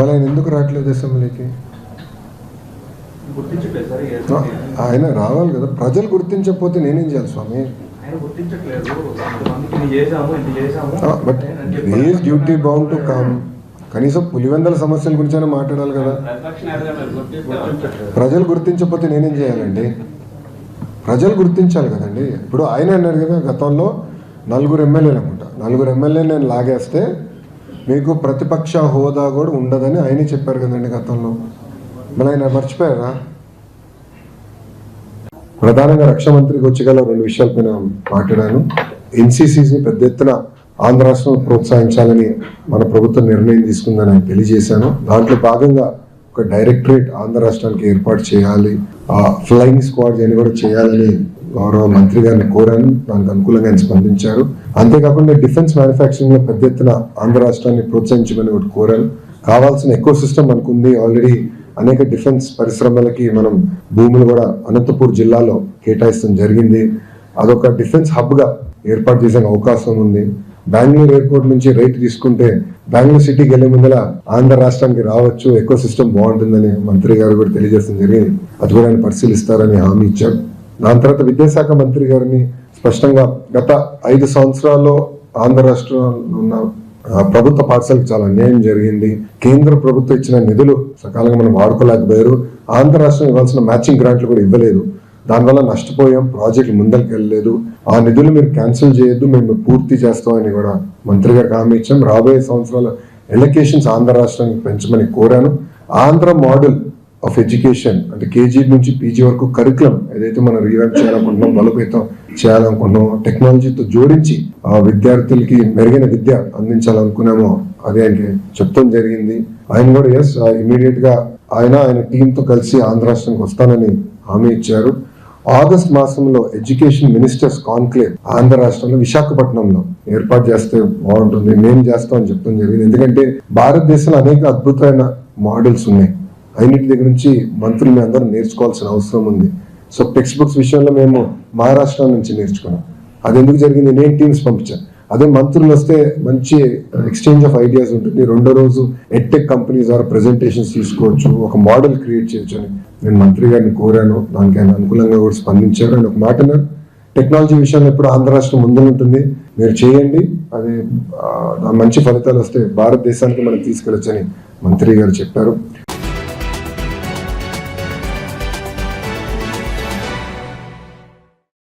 మళ్ళీ ఆయన ఎందుకు రావట్లేదు అసెంబ్లీకి? ఆయన రావాలి కదా. ప్రజలు గుర్తించకపోతే నేనేం చేయాలి స్వామి? But is duty bound to come కనీసం పులివెందల సమస్యల గురించైనా మాట్లాడాలి కదా. మీరు ప్రజలు గుర్తించకపోతే నేనేం చేయాలండి? ప్రజలు గుర్తించాలి కదండి. ఇప్పుడు ఆయన అన్నారు కదా గతంలో నలుగురు ఎమ్మెల్యేలు అనుకుంటా. నలుగురు ఎమ్మెల్యే నేను లాగేస్తే మీకు ప్రతిపక్ష హోదా కూడా ఉండదని ఆయనే చెప్పారు కదండి గతంలో. మళ్ళీ ఆయన మర్చిపోయారా? ప్రధానంగా రక్షణ మంత్రికి వచ్చి గల రెండు విషయాలపైన మాట్లాడాను. ఎన్సీసీని పెద్ద ఎత్తున ఆంధ్ర రాష్ట్రం ప్రోత్సహించాలని మన ప్రభుత్వం నిర్ణయం తీసుకుందని ఆయన తెలియజేశాను. దాంట్లో భాగంగా ఒక డైరెక్టరేట్ ఆంధ్ర రాష్ట్రానికి ఏర్పాటు చేయాలి. ఆ ఫ్లయింగ్ స్క్వాడ్స్ అని కూడా చేయాలని గౌరవ మంత్రి గారిని కోరాను. దానికి అనుకూలంగా ఆయన స్పందించారు. అంతేకాకుండా డిఫెన్స్ మ్యానుఫ్యాక్చరింగ్లో పెద్ద ఎత్తున ఆంధ్ర రాష్ట్రాన్ని ప్రోత్సహించమని ఒకటి కోరాను. కావాల్సిన ఎక్కువ సిస్టమ్ మనకుంది ఆల్రెడీ అనేక డిఫెన్స్ పరిశ్రమలకి మనం భూములు కూడా అనంతపూర్ జిల్లాలో కేటాయిస్తాం జరిగింది. అదొక డిఫెన్స్ హబ్గా ఏర్పాటు చేసే అవకాశం ఉంది. బెంగళూరు ఎయిర్పోర్ట్ నుంచి రైట్ తీసుకుంటే బెంగళూరు సిటీకి వెళ్ళే ముందర ఆంధ్ర రాష్ట్రానికి రావచ్చు. ఎక్కువ సిస్టమ్ బాగుంటుందని మంత్రి గారు కూడా తెలియజేయడం జరిగింది. అది కూడా ఆయన పరిశీలిస్తారని హామీ ఇచ్చారు దాని తర్వాత విద్యాశాఖ మంత్రి గారిని స్పష్టంగా గత ఐదు సంవత్సరాల్లో ఆంధ్ర రాష్ట్రంలో ఉన్న ప్రభుత్వ పాఠశాలకు చాలా అన్యాయం జరిగింది. కేంద్ర ప్రభుత్వం ఇచ్చిన నిధులు సకాలంగా మనం వాడుకోలేకపోయారు. ఆంధ్ర రాష్ట్రం ఇవ్వాల్సిన మ్యాచింగ్ గ్రాంట్లు కూడా ఇవ్వలేదు. దానివల్ల నష్టపోయాం. ప్రాజెక్టులు ముందరికి వెళ్ళలేదు. ఆ నిధులు మీరు క్యాన్సిల్ చేయొద్దు. మేము పూర్తి చేస్తామని కూడా మంత్రి గారికి హామీ ఇచ్చాం. రాబోయే సంవత్సరాల ఎలకేషన్స్ ఆంధ్ర రాష్ట్రానికి పెంచమని కోరాను. ఆంధ్ర మోడల్ ఆఫ్ ఎడ్యుకేషన్ అంటే కేజీ నుంచి పీజీ వరకు కరికులం ఏదైతే మనం రీవ్యాంప్ చేయాలనుకుంటున్నాం బలోపేతం చేయాలనుకుంటున్నాం టెక్నాలజీతో జోడించి ఆ విద్యార్థులకి మెరుగైన విద్య అందించాలనుకున్నామో అది ఆయనకి చెప్తాం జరిగింది. ఆయన కూడా ఎస్ ఇమీడియట్గా ఆయన ఆయన టీంతో కలిసి ఆంధ్ర రాష్ట్రానికి వస్తానని హామీ ఇచ్చారు. ఆగస్ట్ మాసంలో ఎడ్యుకేషన్ మినిస్టర్స్ కాన్క్లేవ్ ఆంధ్ర రాష్ట్రంలో విశాఖపట్నంలో ఏర్పాటు చేస్తే బాగుంటుంది మేము చేస్తామని చెప్తాం జరిగింది. ఎందుకంటే భారతదేశంలో అనేక అద్భుతమైన మోడల్స్ ఉన్నాయి. అన్నిటి దగ్గర నుంచి మంత్రులు మేము అందరం నేర్చుకోవాల్సిన అవసరం ఉంది. సో టెక్స్ట్ బుక్స్ విషయంలో మేము మహారాష్ట్ర నుంచి నేర్చుకున్నాం. అది ఎందుకు జరిగింది? నేను టీమ్స్ పంపించాను అదే మంత్రులు వస్తే మంచి ఎక్స్చేంజ్ ఆఫ్ ఐడియాస్ ఉంటుంది. రెండో రోజు ఎట్టెక్ కంపెనీస్ ద్వారా ప్రెజెంటేషన్స్ తీసుకోవచ్చు. ఒక మోడల్ క్రియేట్ చేయొచ్చు అని నేను మంత్రి గారిని కోరాను. దానికి ఆయన అనుకూలంగా కూడా స్పందించారు. ఆయన ఒక మాట అన్నారు. టెక్నాలజీ విషయంలో ఎప్పుడు ఆంధ్ర రాష్ట్రం ముందు ఉంటుంది మీరు చేయండి. అది మంచి ఫలితాలు వస్తే భారతదేశానికి మనం తీసుకెళ్ళొచ్చని మంత్రి గారు చెప్పారు.